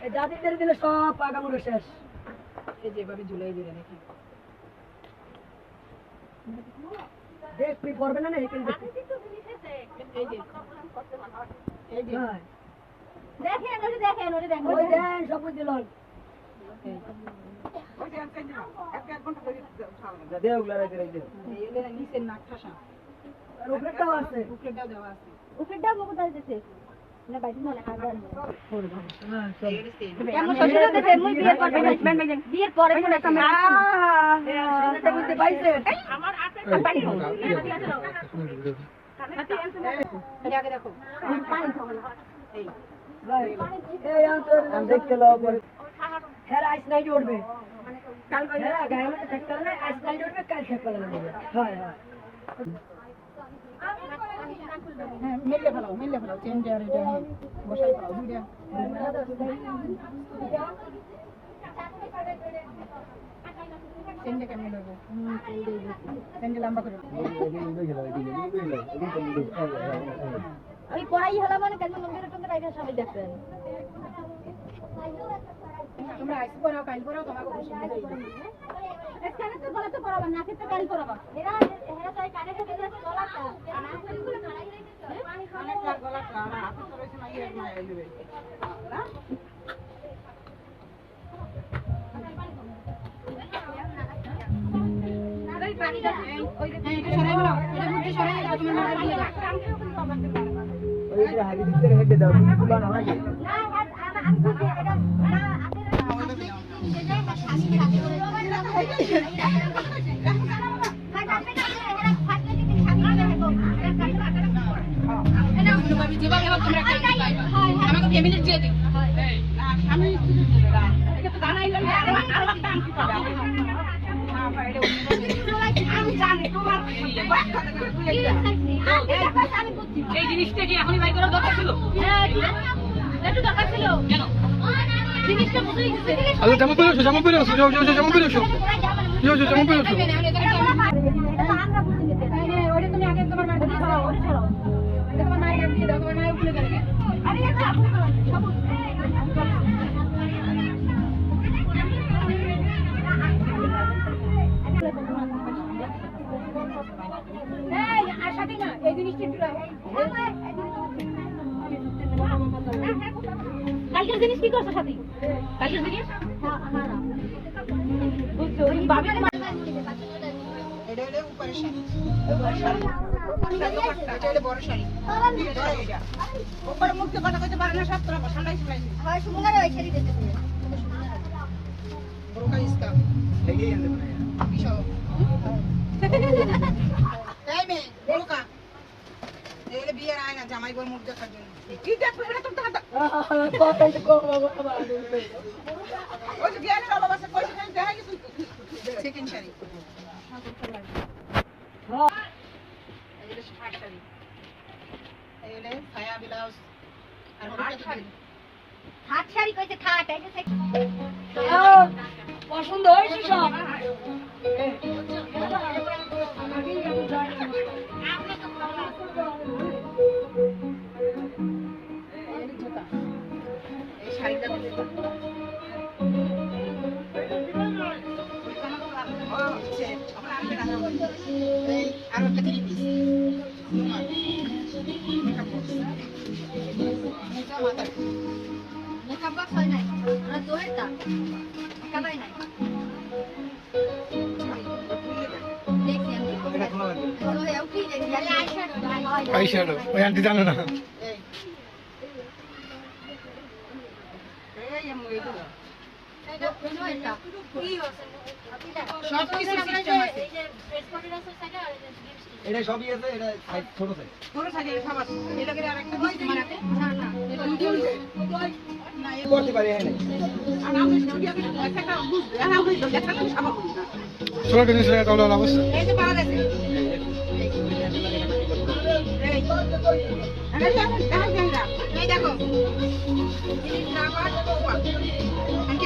এই দাদিদের দিলে সব পাকামুড়ো শেষ। এই যে এভাবে ঝুলাই দিলে দেখি দেখবি পড়বে না না এখানে দেখবি এই যে। এই যে। হ্যাঁ। দেখেন ওটা ওটা ওই দেন নাক আছে। উপরেটাও দেওয়া আছে। উপরেরটা মুখ দিতেছে আইস নাইট উঠবে কাল হ্যাঁ গায়ে আইস কাল হয় হয় হ্যাঁ মেলে ফেলাও মেলে ফেলাও চেন আর এটা বসাই ফেলাও দুইটা চেনটা কেমন করে আমি পড়াই হলাম মানে কেন? মন্দিরে টন্দিরে আগে সবাই দেখবেন। তোমরা আইসি পড়াও কাল পড়াও তোমাকে খুশি এখানে তো গলাতে পড়াবা নাকে তো কালি পড়াবা এরা এরা তো কানে কানে যাচ্ছে গলাটা অনেক গলা কাটা হাতে তো রয়েছে না ইয়ে না বলো মারা দিয়ে দাও ওই যে হাগি দিতে হেডে দাও না হয় দিও আমি আমি জানি তোমার এই জিনিসটা কি এখনই বাই করার দরকার ছিল? একটু দরকার ছিল। কেন? জিনিসটা আলো, জামা পরে আসো, জামা পরে আসো, যাও যাও জামা পরে আসো। যাও যাও, জামা পরে আসো। আমরা বুঝে জিনিস কি করছ সাথী? কালকের জিনিস? বুঝছ জামাই বই মুখ দেখার জন্য। কি দেখবে এটা তো দাদা কথাই তো কম বাবা ওই যে বিয়ের বাবা বাসা কইছে না দেখা গেছে? সেকেন্ড শাড়ি। এই হলো শার্ট আইশ্যাডো আই শ্যাডো ওই আন্টি জানো না এই এই এইগুলো এটা আছে সবই আছে এটা সাইজ ছোট সাইজ পুরো সব আছে আরেকটা না করতে পারি হ্যাঁ আর আমি স্টুডিও কে একটা বুঝবে আর আমি তো দেখা তো সব ছোট জিনিস লাগে তাহলে অবস্থা এই যে পাওয়া গেছে এই দেখো দেখো এই দেখো জিনিস না পাওয়া বাবা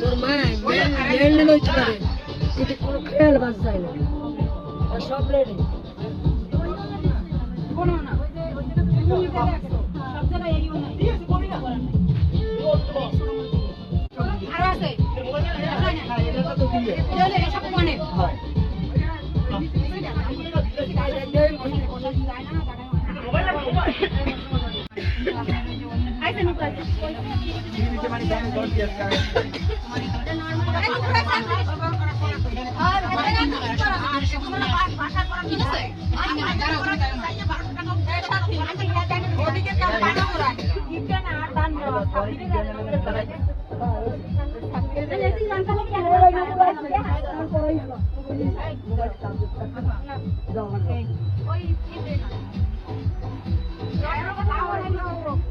তোর মা লেনদেন হইতে পারে কিন্তু কোনো খেয়াল বাস যায় না সব লেনে আর আছে ওই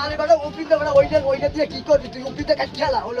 আরে বাবা ওপিনটা ওইটা ওইটা দিয়ে কি করবি? তুই ওপিনটা কাট খেলা হলো